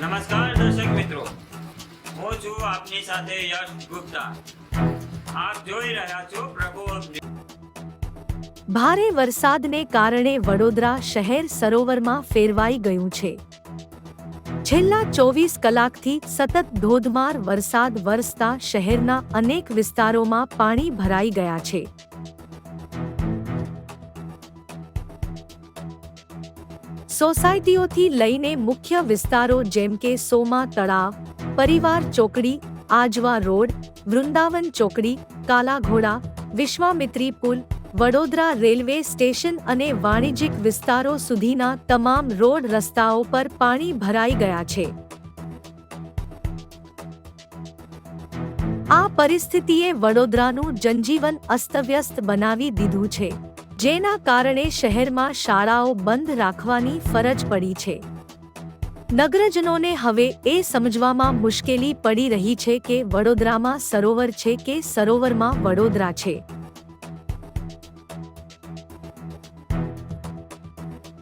નમસ્કાર દર્શક મિત્રો. હું છું આપની સાથે યશ ગુપ્તા. આપ જોઈ રહ્યા છો પ્રભુ ભારે વરસાદને કારણે વડોદરા શહેર સરોવરમાં ફેરવાઈ ગયું છે. છેલ્લા ચોવીસ કલાકથી સતત ધોધમાર વરસાદ વરસતા શહેરના અનેક વિસ્તારોમાં પાણી ભરાઈ ગયા છે. સોસાયટીઓથી લઈને મુખ્ય વિસ્તારો જેમ કે સોમા તળાવ, પરિવાર ચોકડી, આજવા રોડ, વૃંદાવન ચોકડી, કાલાઘોડા, વિશ્વામિત્રી પુલ, વડોદરા રેલવે સ્ટેશન અને વાણિજ્યિક વિસ્તારો સુધીના તમામ રોડ રસ્તાઓ પર પાણી ભરાઈ ગયા છે. આ પરિસ્થિતિએ વડોદરાનું જનજીવન અસ્તવ્યસ્ત બનાવી દીધું છે. જેના કારણે શહેરમાં શાળાઓ બંધ રાખવાની ફરજ પડી છે. નગરજનોને હવે એ સમજવામાં મુશ્કેલી પડી રહી છે કે વડોદરામાં સરોવર છે કે સરોવરમાં વડોદરા છે.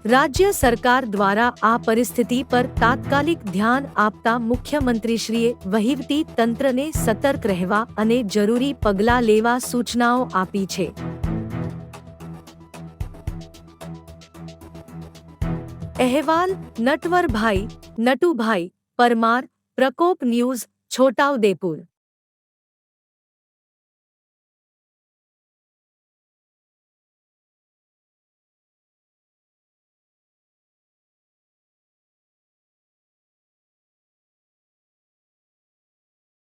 રાજ્ય સરકાર દ્વારા આ પરિસ્થિતિ પર તાત્કાલિક ધ્યાન આપતા મુખ્યમંત્રીશ્રીએ વહીવટી તંત્રને સતર્ક રહેવા અને જરૂરી પગલાં લેવા સૂચનાઓ આપી છે. અહેવાલ નટવરભાઈ નટુભાઈ પરમાર પ્રકોપ ન્યૂઝ છોટાઉદેપુર.